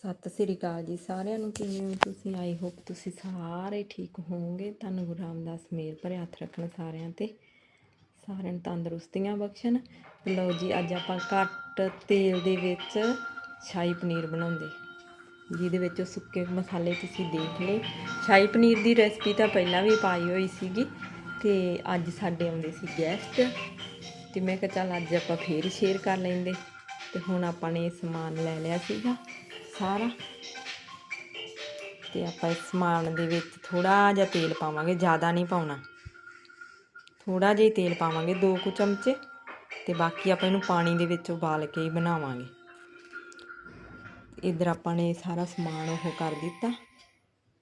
ਸਤਿ ਸ੍ਰੀ ਅਕਾਲ ਜੀ ਸਾਰਿਆਂ ਨੂੰ, ਕਿਵੇਂ ਹੋ ਤੁਸੀਂ? ਆਈ ਹੋਪ ਤੁਸੀਂ ਸਾਰੇ ਠੀਕ ਹੋਵੋਗੇ। ਤੁਹਾਨੂੰ ਗੁਰੂ ਰਾਮਦਾਸ ਮੇਰ ਭਰੇ ਹੱਥ ਰੱਖਣ ਸਾਰਿਆਂ ਤੇ। ਸਾਰਿਆਂ ਨੂੰ ਤੰਦਰੁਸਤੀਆਂ ਬਖਸ਼ਣ। ਲਓ ਜੀ, ਅੱਜ ਆਪਾਂ ਘੱਟ ਤੇਲ ਦੇ ਵਿੱਚ ਸ਼ਾਹੀ ਪਨੀਰ ਬਣਾਉਂਦੇ। ਜਿਹਦੇ ਵਿੱਚ ਸੁੱਕੇ ਮਸਾਲੇ ਤੁਸੀਂ ਦੇਖ ਲਏ। ਸ਼ਾਹੀ ਪਨੀਰ ਦੀ ਰੈਸਪੀ ਤਾਂ ਪਹਿਲਾਂ ਵੀ ਪਾਈ ਹੋਈ ਸੀਗੀ ਤੇ ਅੱਜ ਸਾਡੇ ਆਉਂਦੇ ਸੀ ਗੈਸਟ ਤੇ ਮੈਂ ਕਿਹਾ ਚੱਲ ਅੱਜ ਆਪਾਂ ਫੇਰ ਸ਼ੇਅਰ ਕਰ ਲੈਂਦੇ। ਤੇ ਹੁਣ ਆਪਾਂ ਨੇ ਇਹ ਸਮਾਨ ਲੈ ਲਿਆ ਸੀਗਾ ਸਾਰਾ। ਤੇ ਆਪਾਂ ਇਸ ਸਮਾਨ ਦੇ ਵਿੱਚ ਥੋੜਾ ਜਿਹਾ ਤੇਲ ਪਾਵਾਂਗੇ, ਜ਼ਿਆਦਾ ਨਹੀਂ ਪਾਉਣਾ। ਥੋੜਾ ਜਿਹਾ ਤੇਲ ਪਾਵਾਂਗੇ, ਦੋ ਕੁ ਚਮਚੇ। ਤੇ ਬਾਕੀ ਆਪਾਂ ਇਹਨੂੰ ਪਾਣੀ ਦੇ ਵਿੱਚ ਉਬਾਲ ਕੇ ਹੀ ਬਣਾਵਾਂਗੇ। ਇਧਰ ਆਪਾਂ ਨੇ ਸਾਰਾ ਸਮਾਨ ਉਹ ਕਰ ਦਿੱਤਾ।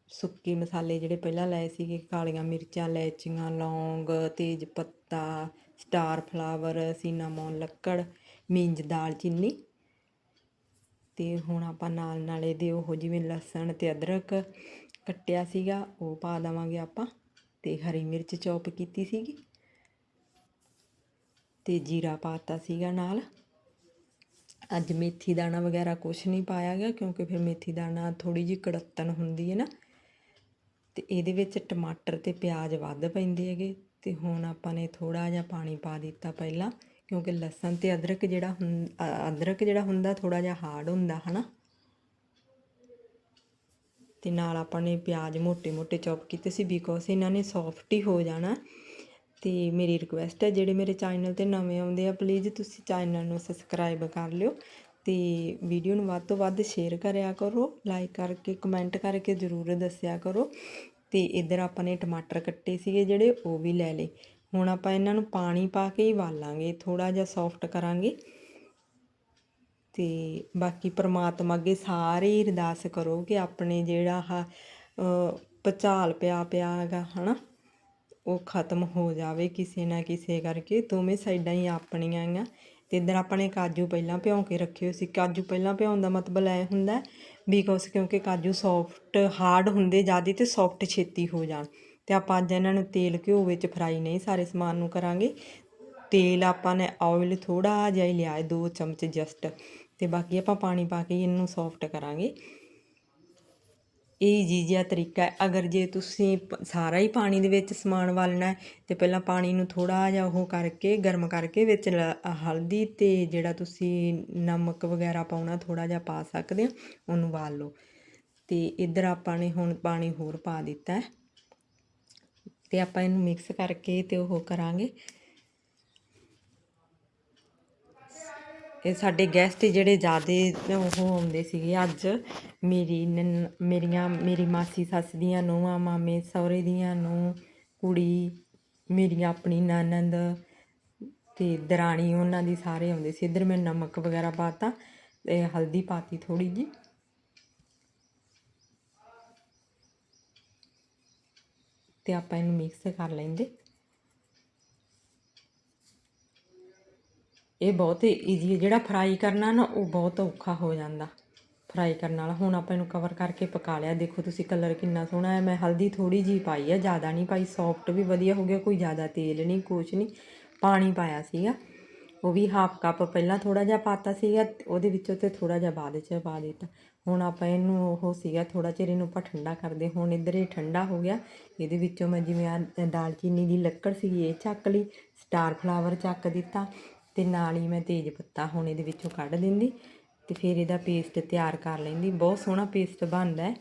ਸੁੱਕੇ ਮਸਾਲੇ ਜਿਹੜੇ ਪਹਿਲਾਂ ਲਏ ਸੀਗੇ, ਕਾਲੀਆਂ ਮਿਰਚਾਂ ਲੈਚੀਆਂ ਲੌਂਗ, ਤੇਜ ਪੱਤਾ, ਸਟਾਰ ਫਲਾਵਰ ਸਿਨਾਮੋਨ ਲੱਕੜ ਮਿੰਜ ਦਾਲਚੀਨੀ ਅਤੇ ਹੁਣ ਆਪਾਂ ਨਾਲ ਨਾਲ ਇਹਦੇ ਉਹ ਜਿਵੇਂ ਲਸਣ ਅਤੇ ਅਦਰਕ ਕੱਟਿਆ ਸੀਗਾ, ਉਹ ਪਾ ਦੇਵਾਂਗੇ ਆਪਾਂ। ਤੇ ਹਰੀ ਮਿਰਚ ਚੌਪ ਕੀਤੀ ਸੀਗੀ। ਤੇ ਜੀਰਾ ਪਾਤਾ ਸੀਗਾ ਨਾਲ। ਅੱਜ ਮੇਥੀ ਦਾਣਾ ਵਗੈਰਾ ਕੁਝ ਨਹੀਂ ਪਾਇਆ ਗਿਆ, ਕਿਉਂਕਿ ਫਿਰ ਮੇਥੀ ਦਾਣਾ ਥੋੜੀ ਜਿਹੀ ਕੜੱਤਣ ਹੁੰਦੀ ਹੈ ਨਾ। ਤੇ ਇਹਦੇ ਵਿੱਚ ਟਮਾਟਰ ਤੇ ਪਿਆਜ਼ ਵੱਧ ਪੈਂਦੇ ਹੈਗੇ। ਤੇ ਹੁਣ ਆਪਾਂ ਨੇ ਥੋੜਾ ਜਿਹਾ ਪਾਣੀ ਪਾ ਦਿੱਤਾ ਪਹਿਲਾਂ। ਕਿਉਂਕਿ ਲਸਣ ਤੇ ਅਦਰਕ ਜਿਹੜਾ ਅਦਰਕ ਜਿਹੜਾ ਹੁੰਦਾ ਥੋੜਾ ਜਿਹਾ ਹਾਰਡ ਹੁੰਦਾ, ਹਨਾ? ਤੇ ਨਾਲ ਆਪਾਂ ਨੇ ਪਿਆਜ਼ ਮੋٹے-ਮੋٹے ਚੌਪ ਕੀਤੇ ਸੀ ਬਿਕੋਜ਼ ਇਹਨਾਂ ਨੇ ਸੌਫਟ ਹੀ ਹੋ ਜਾਣਾ। ਤੇ ਮੇਰੀ ਰਿਕੁਐਸਟ ਹੈ, ਜਿਹੜੇ ਮੇਰੇ ਚੈਨਲ ਤੇ ਨਵੇਂ ਆਉਂਦੇ ਆ ਪਲੀਜ਼ ਤੁਸੀਂ ਚੈਨਲ ਨੂੰ ਸਬਸਕ੍ਰਾਈਬ ਕਰ ਲਿਓ ਤੇ ਵੀਡੀਓ ਨੂੰ ਵੱਧ ਤੋਂ ਵੱਧ ਸ਼ੇਅਰ ਕਰਿਆ ਕਰੋ ਲਾਈਕ ਕਰਕੇ ਕਮੈਂਟ ਕਰਕੇ ਜ਼ਰੂਰ ਦੱਸਿਆ ਕਰੋ। ਤੇ ਇੱਧਰ ਆਪਾਂ ਨੇ ਟਮਾਟਰ ਕੱਟੇ ਸੀਗੇ ਜਿਹੜੇ, ਉਹ ਵੀ ਲੈ ਲਏ। ਹੁਣ ਆਪਾਂ ਇਹਨਾਂ ਨੂੰ ਪਾਣੀ ਪਾ ਕੇ ਹੀ ਉਬਾਲਾਂਗੇ ਥੋੜਾ ਜਿਹਾ ਸੌਫਟ ਕਰਾਂਗੇ। ਤੇ ਬਾਕੀ ਪ੍ਰਮਾਤਮਾ ਅੱਗੇ ਸਾਰੇ ਹੀ ਅਰਦਾਸ ਕਰੋ ਕਿ ਆਪਣੇ ਜਿਹੜਾ ਆਹ ਅ, ਪਿਆ ਪਿਆ ਹੈਗਾ ਹਨਾ ਉਹ ਖਤਮ ਹੋ ਜਾਵੇ ਕਿਸੇ ਨਾ ਕਿਸੇ ਕਰਕੇ। ਦੋਵੇਂ ਸਾਈਡਾਂ ਹੀ ਆਪਣੀਆਂ ਆ ਤੇ ਇੱਧਰ ਆਪਣੇ ਕਾਜੂ ਪਹਿਲਾਂ ਭਿਉਂ ਕੇ ਰੱਖੇ ਹੋਏ ਸੀ। ਕਾਜੂ ਪਹਿਲਾਂ ਭਿਉਣ ਦਾ ਮਤਲਬ ਐ ਹੁੰਦਾ ਬਿਕੋਜ਼ ਕਿਉਂਕਿ ਕਾਜੂ ਸੌਫਟ ਹਾਰਡ ਹੁੰਦੇ ਜਿਆਦੀ ਤੇ ਸੌਫਟ ਛੇਤੀ ਹੋ ਜਾਣ। ਅਤੇ ਆਪਾਂ ਅੱਜ ਇਹਨਾਂ ਨੂੰ ਤੇਲ ਘਿਓ ਵਿੱਚ ਫਰਾਈ ਨਹੀਂ ਸਾਰੇ ਸਮਾਨ ਨੂੰ ਕਰਾਂਗੇ। ਤੇਲ ਆਪਾਂ ਨੇ ਆਇਲ ਥੋੜਾ ਜਿਹਾ ਹੀ ਲਿਆ ਹੈ, ਦੋ ਚਮਚ ਜਸਟ ਤੇ ਬਾਕੀ ਆਪਾਂ ਪਾਣੀ ਪਾ ਕੇ ਇਹਨੂੰ ਸੌਫਟ ਕਰਾਂਗੇ। ਇਹ ਜੀ ਜਿਹਾ ਤਰੀਕਾ ਹੈ। ਅਗਰ ਜੇ ਤੁਸੀਂ ਸਾਰਾ ਹੀ ਪਾਣੀ ਦੇ ਵਿੱਚ ਸਮਾਨ ਵਾਲਣਾ ਹੈ, ਤੇ ਪਹਿਲਾਂ ਪਾਣੀ ਨੂੰ ਥੋੜਾ ਜਿਹਾ ਉਹ ਕਰਕੇ, ਗਰਮ ਕਰਕੇ ਵਿੱਚ ਲ- ਹਲਦੀ ਤੇ ਜਿਹੜਾ ਤੁਸੀਂ ਨਮਕ ਵਗੈਰਾ ਪਾਉਣਾ ਥੋੜਾ ਜਿਹਾ ਪਾ ਸਕਦੇ ਹੋ, ਉਹਨੂੰ ਵਾਲ ਲਓ। ਤੇ ਇੱਧਰ ਆਪਾਂ ਨੇ ਹੁਣ ਪਾਣੀ ਹੋਰ ਪਾ ਦਿੱਤਾ ਹੈ। ਤੇ ਆਪਾਂ ਇਹਨੂੰ ਮਿਕਸ ਕਰਕੇ ਤੇ ਉਹ ਕਰਾਂਗੇ। ਇਹ ਸਾਡੇ ਗੈਸਟ ਜਿਹੜੇ ਜ਼ਿਆਦੇ ਉਹ ਆਉਂਦੇ ਸੀਗੇ ਅੱਜ, ਮੇਰੀ ਨਨ- ਮੇਰੀਆਂ, ਮੇਰੀ ਮਾਸੀ ਸੱਸ ਦੀਆਂ ਨੂੰਹਾਂ, ਮਾਮੇ ਸਹੁਰੇ ਦੀਆਂ ਨੂੰ ਕੁੜੀ ਮੇਰੀਆਂ ਆਪਣੀ ਨਨੰਦ ਤੇ ਦਰਾਣੀ, ਉਹਨਾਂ ਦੀ ਸਾਰੇ ਆਉਂਦੇ ਸੀ। ਇੱਧਰ ਮੈਂ ਨਮਕ ਵਗੈਰਾ ਪਾਤਾ ਤੇ ਹਲਦੀ ਪਾਤੀ ਥੋੜੀ ਜੀ ਤੇ ਆਪਾਂ ਇਹਨੂੰ ਮਿਕਸ ਕਰ ਲੈਂਦੇ। ਇਹ ਬਹੁਤ ਈਜ਼ੀ ਹੈ, ਜਿਹੜਾ ਫਰਾਈ ਕਰਨਾ ਨਾ, ਉਹ ਬਹੁਤ ਔਖਾ ਹੋ ਜਾਂਦਾ। ਫਰਾਈ ਕਰਨ ਵਾਲਾ ਹੁਣ ਆਪਾਂ ਇਹਨੂੰ ਕਵਰ ਕਰਕੇ ਪਕਾ ਲਿਆ। ਦੇਖੋ ਤੁਸੀਂ ਕਲਰ ਕਿੰਨਾ ਸੋਹਣਾ ਹੈ। ਮੈਂ ਹਲਦੀ ਥੋੜੀ ਜੀ ਪਾਈ ਹੈ ਜ਼ਿਆਦਾ ਨਹੀਂ ਪਾਈ। ਸੌਫਟ ਵੀ ਵਧੀਆ ਹੋ ਗਿਆ, ਕੋਈ ਜ਼ਿਆਦਾ ਤੇਲ ਨਹੀਂ, ਕੁਛ ਨਹੀਂ। ਪਾਣੀ ਪਾਇਆ ਸੀਗਾ। ਉਹ ਵੀ ਹਾਫ ਕੱਪ ਪਹਿਲਾਂ ਥੋੜਾ ਜਿਹਾ ਪਾਤਾ ਸੀਗਾ, ਉਹਦੇ ਵਿੱਚੋਂ ਤੇ ਥੋੜਾ ਜਿਹਾ ਬਾਅਦ ਚ ਪਾ ਦਿੱਤਾ। ਹੁਣ ਆਪਾਂ ਇਹਨੂੰ ਉਹ ਸੀਗਾ ਥੋੜਾ ਚਿਰ ਇਹਨੂੰ ਆਪਾਂ ਠੰਡਾ ਕਰਦੇ ਹੁਣ ਇੱਧਰ ਇਹ ਠੰਡਾ ਹੋ ਗਿਆ। ਇਹਦੇ ਵਿੱਚੋਂ ਮੈਂ ਜਿਵੇਂ ਆ ਦਾਲਚੀਨੀ ਦੀ ਲੱਕੜ ਸੀਗੀ, ਇਹ ਚੱਕ ਲਈ ਸਟਾਰ ਫਲਾਵਰ ਚੱਕ ਦਿੱਤਾ ਤੇ ਨਾਲ ਹੀ ਮੈਂ ਤੇਜ ਪੱਤਾ ਹੁਣ ਇਹਦੇ ਵਿੱਚੋਂ ਕੱਢ ਦਿੰਦੀ ਤੇ ਫਿਰ ਇਹਦਾ ਪੇਸਟ ਤਿਆਰ ਕਰ ਲੈਂਦੀ। ਬਹੁਤ ਸੋਹਣਾ ਪੇਸਟ ਬਣਦਾ ਹੈ।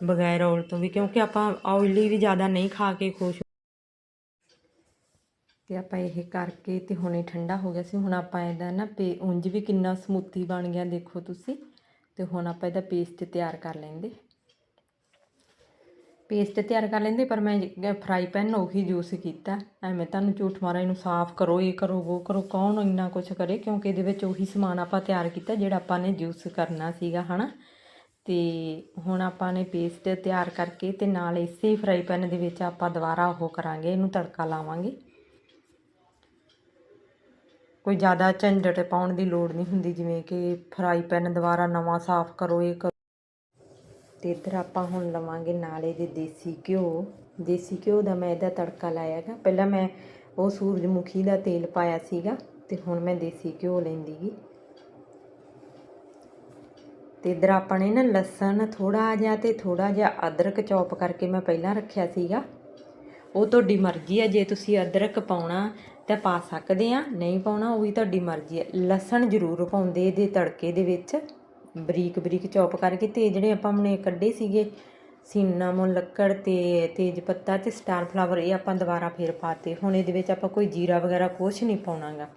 ਬਗੈਰ ਆਇਲ ਤੋਂ ਵੀ, ਕਿਉਂਕਿ ਆਪਾਂ ਆਇਲੀ ਵੀ ਜ਼ਿਆਦਾ ਨਹੀਂ ਖਾ ਕੇ ਖੁਸ਼ ਤੇ ਆਪਾਂ ਇਹ ਕਰਕੇ ਤੇ ਹੁਣ ਇਹ ਠੰਡਾ ਹੋ ਗਿਆ ਸੀ। ਹੁਣ ਆਪਾਂ ਇਹਦਾ ਨਾ ਪੇ, ਉਂਝ ਵੀ ਕਿੰਨਾ ਸਮੂਥੀ ਬਣ ਗਿਆ ਦੇਖੋ ਤੁਸੀਂ। ਤੇ ਹੁਣ ਆਪਾਂ ਇਹਦਾ ਪੇਸਟ ਤਿਆਰ ਕਰ ਲੈਂਦੇ। ਪੇਸਟ ਤਿਆਰ ਕਰ ਲੈਂਦੇ, ਪਰ ਮੈਂ ਫਰਾਈ ਪੈਨ ਉਹੀ ਯੂਸ ਕੀਤਾ। ਐਵੇਂ ਤੁਹਾਨੂੰ ਝੂਠ ਮਾਰਾ ਇਹਨੂੰ ਸਾਫ਼ ਕਰੋ, ਇਹ ਕਰੋ, ਉਹ ਕਰੋ, ਕੌਣ ਇੰਨਾ ਕੁਝ ਕਰੇ? ਕਿਉਂਕਿ ਇਹਦੇ ਵਿੱਚ ਉਹੀ ਸਮਾਨ ਆਪਾਂ ਤਿਆਰ ਕੀਤਾ ਜਿਹੜਾ ਆਪਾਂ ਨੇ ਯੂਸ ਕਰਨਾ ਸੀਗਾ, ਹਨਾ? ਤੇ ਹੁਣ ਆਪਾਂ ਨੇ ਪੇਸਟ ਤਿਆਰ ਕਰਕੇ ਤੇ ਨਾਲ ਇਸੇ ਫਰਾਈ ਪੈਨ ਦੇ ਵਿੱਚ ਆਪਾਂ ਦੁਬਾਰਾ ਉਹ ਕਰਾਂਗੇ, ਇਹਨੂੰ ਤੜਕਾ ਲਾਵਾਂਗੇ। ਕੋਈ ਜ਼ਿਆਦਾ ਝੰਜਟ ਪਾਉਣ ਦੀ ਲੋੜ ਨਹੀਂ ਹੁੰਦੀ, ਜਿਵੇਂ ਕਿ ਫਰਾਈ ਪੈਨ ਦੁਬਾਰਾ ਨਵਾਂ ਸਾਫ਼ ਕਰੋ, ਇਹ ਕਰੋ। ਤੇ ਇੱਧਰ ਆਪਾਂ ਹੁਣ ਲਵਾਂਗੇ ਨਾਲੇ ਦੇ ਦੇਸੀ ਘਿਓ। ਦੇਸੀ ਘਿਓ ਦਾ ਮੈਂ ਇਹਦਾ ਤੜਕਾ ਲਾਇਆ ਗਾ। ਪਹਿਲਾਂ ਮੈਂ ਉਹ ਸੂਰਜਮੁਖੀ ਦਾ ਤੇਲ ਪਾਇਆ ਸੀਗਾ, ਤੇ ਹੁਣ ਮੈਂ ਦੇਸੀ ਘਿਓ ਲੈਂਦੀ ਗੀ। ਤੇ ਇਧਰ ਆਪਾਂ ਨੇ ਨਾ ਲਸਣ ਥੋੜਾ ਜਿਹਾ ਤੇ ਥੋੜਾ ਜਿਹਾ ਅਦਰਕ ਚੌਪ ਕਰਕੇ ਮੈਂ ਪਹਿਲਾਂ ਰੱਖਿਆ ਸੀਗਾ। ਉਹ ਤੁਹਾਡੀ ਮਰਜ਼ੀ ਆ, ਜੇ ਤੁਸੀਂ ਅਦਰਕ ਪਾਉਣਾ ਤਾਂ ਪਾ ਸਕਦੇ ਆ, ਨਹੀਂ ਪਾਉਣਾ ਉਹ ਵੀ ਤੁਹਾਡੀ ਮਰਜ਼ੀ ਹੈ ਲਸਣ ਜ਼ਰੂਰ ਪਾਉਂਦੇ ਇਹਦੇ ਤੜਕੇ ਦੇ ਵਿੱਚ, ਬਰੀਕ ਬਰੀਕ ਚੌਪ ਕਰਕੇ ਤੇ ਜਿਹੜੇ ਆਪਾਂ ਨੇ ਕੱਢੇ ਸੀਗੇ ਸਿਨਨਾਮਨ ਲੱਕੜ ਤੇ ਤੇਜ ਪੱਤਾ ਤੇ ਸਟਾਰ ਫਲਾਵਰ ਇਹ ਆਪਾਂ ਦੁਬਾਰਾ ਫੇਰ ਪਾਤੇ। ਹੁਣ ਇਹਦੇ ਵਿੱਚ ਆਪਾਂ ਕੋਈ ਜੀਰਾ ਵਗੈਰਾ ਕੁਛ ਨਹੀਂ ਪਾਉਣਾਗਾ।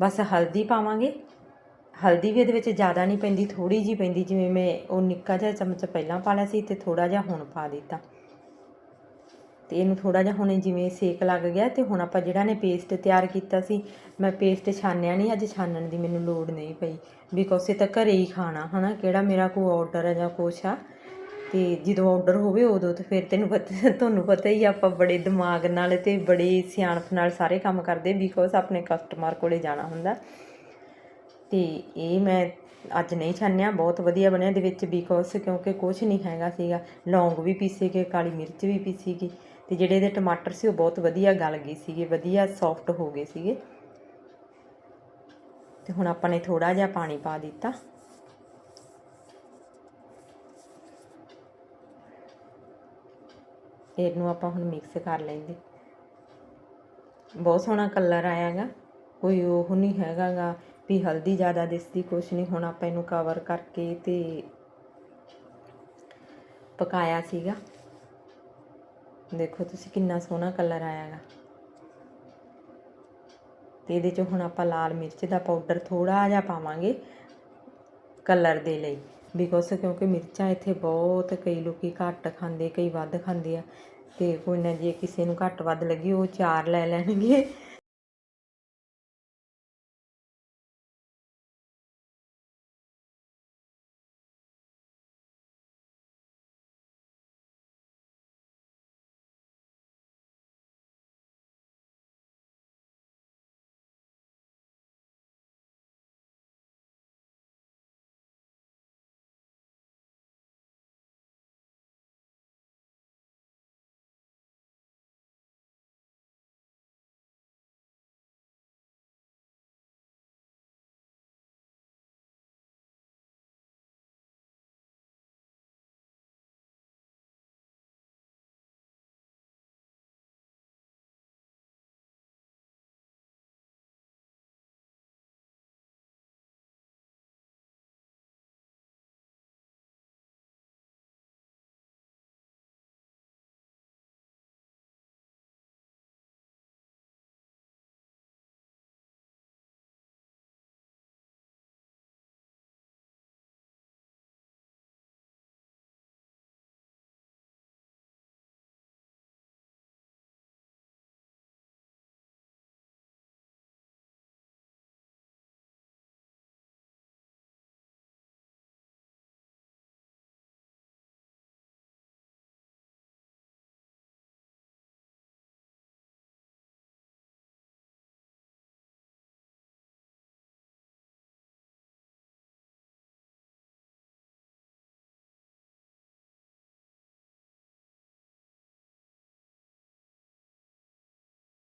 ਬਸ ਹਲਦੀ ਪਾਵਾਂਗੇ। ਹਲਦੀ ਵੀ ਇਹਦੇ ਵਿੱਚ ਜ਼ਿਆਦਾ ਨਹੀਂ ਪੈਂਦੀ ਥੋੜੀ ਜੀ ਪੈਂਦੀ, ਜਿਵੇਂ ਮੈਂ ਉਹ ਨਿੱਕਾ ਜਿਹਾ ਚਮਚ ਪਹਿਲਾਂ ਪਾ ਲਿਆ ਸੀ ਤੇ ਥੋੜਾ ਜਿਹਾ ਹੁਣ ਪਾ ਦਿੱਤਾ। ਤੇ ਇਹਨੂੰ ਥੋੜਾ ਜਿਹਾ ਹੁਣ ਜਿਵੇਂ ਸੇਕ ਲੱਗ ਗਿਆ ਤੇ ਹੁਣ ਆਪਾਂ ਜਿਹੜਾ ਨੇ ਪੇਸਟ ਤਿਆਰ ਕੀਤਾ ਸੀ ਮੈਂ ਪੇਸਟ ਛਾਨਿਆ ਨਹੀਂ ਅੱਜ ਛਾਨਣ ਦੀ ਮੈਨੂੰ ਲੋੜ ਨਹੀਂ ਪਈ ਬਿਕੋਜ਼ ਇਹ ਤਾਂ ਘਰੇ ਹੀ ਖਾਣਾ ਹਨਾ? ਕਿਹੜਾ ਮੇਰਾ ਕੋਈ ਆਰਡਰ ਹੈ ਜਾਂ ਕੁਛ ਆ? ਤੇ ਜਦੋਂ ਆਰਡਰ ਹੋਵੇ ਉਦੋਂ ਤਾਂ ਫਿਰ ਤੈਨੂੰ ਪਤਾ ਤੁਹਾਨੂੰ ਪਤਾ ਹੀ ਆ, ਆਪਾਂ ਬੜੇ ਦਿਮਾਗ ਨਾਲ ਤੇ ਬੜੇ ਸਿਆਣਪ ਨਾਲ ਸਾਰੇ ਕੰਮ ਕਰਦੇ ਬਿਕੋਜ਼ ਆਪਣੇ ਕਸਟਮਰ ਕੋਲੇ ਜਾਣਾ ਹੁੰਦਾ। ਤੇ ਇਹ ਮੈਂ ਅੱਜ ਨਹੀਂ ਛਾਨਿਆ ਬਹੁਤ ਵਧੀਆ ਬਣਿਆ ਦੇ ਵਿੱਚ ਬਿਕੋਜ਼ ਕਿਉਂਕਿ ਕੁਝ ਨਹੀਂ ਹੈਗਾ ਸੀਗਾ। ਲੌਂਗ ਵੀ ਪੀਸੇ ਗਏ ਕਾਲੀ ਮਿਰਚ ਵੀ ਪੀਸੀ ਗਈ। ਤੇ ਜਿਹੜੇ ਇਹਦੇ ਟਮਾਟਰ ਸੀ ਉਹ ਬਹੁਤ ਵਧੀਆ ਗਲ ਗਏ ਸੀਗੇ, ਵਧੀਆ ਸੌਫਟ ਹੋ ਗਏ ਸੀਗੇ। ਤੇ ਹੁਣ ਆਪਾਂ ਨੇ ਥੋੜਾ ਜਿਹਾ ਪਾਣੀ ਪਾ ਦਿੱਤਾ। ਇਹਨੂੰ ਆਪਾਂ ਹੁਣ ਮਿਕਸ ਕਰ ਲੈਂਦੇ। ਬਹੁਤ ਸੋਹਣਾ ਕਲਰ ਆਇਆਗਾ। ਕੋਈ ਉਹ ਨਹੀਂ ਹੈਗਾਗਾ ਵੀ ਹਲਦੀ ਜ਼ਿਆਦਾ ਦਿਸਦੀ, ਕੁਛ ਨਹੀਂ। ਹੁਣ ਆਪਾਂ ਇਹਨੂੰ ਕਵਰ ਕਰਕੇ ਤੇ ਪਕਾਇਆ ਸੀਗਾ। ਦੇਖੋ ਤੁਸੀਂ ਕਿੰਨਾ ਸੋਹਣਾ ਕਲਰ ਆਇਆਗਾ ਤੇ ਇਹਦੇ ਚ ਹੁਣ ਆਪਾਂ ਲਾਲ ਮਿਰਚ ਦਾ ਪਾਊਡਰ ਥੋੜਾ ਜਿਹਾ ਪਾਵਾਂਗੇ ਕਲਰ ਦੇ ਲਈ। ਬਿਕੋਜ਼ ਕਿਉਂਕਿ ਮਿਰਚਾਂ ਇੱਥੇ ਬਹੁਤ ਕਈ ਲੋਕੀ ਘੱਟ ਖਾਂਦੇ, ਕਈ ਵੱਧ ਖਾਂਦੇ ਆ। ਤੇ ਕੋਈ ਨਾ ਜੇ ਕਿਸੇ ਨੂੰ ਘੱਟ ਵੱਧ ਲੱਗੀ, ਉਹ ਚਾਰ ਲੈ ਲੈਣਗੇ।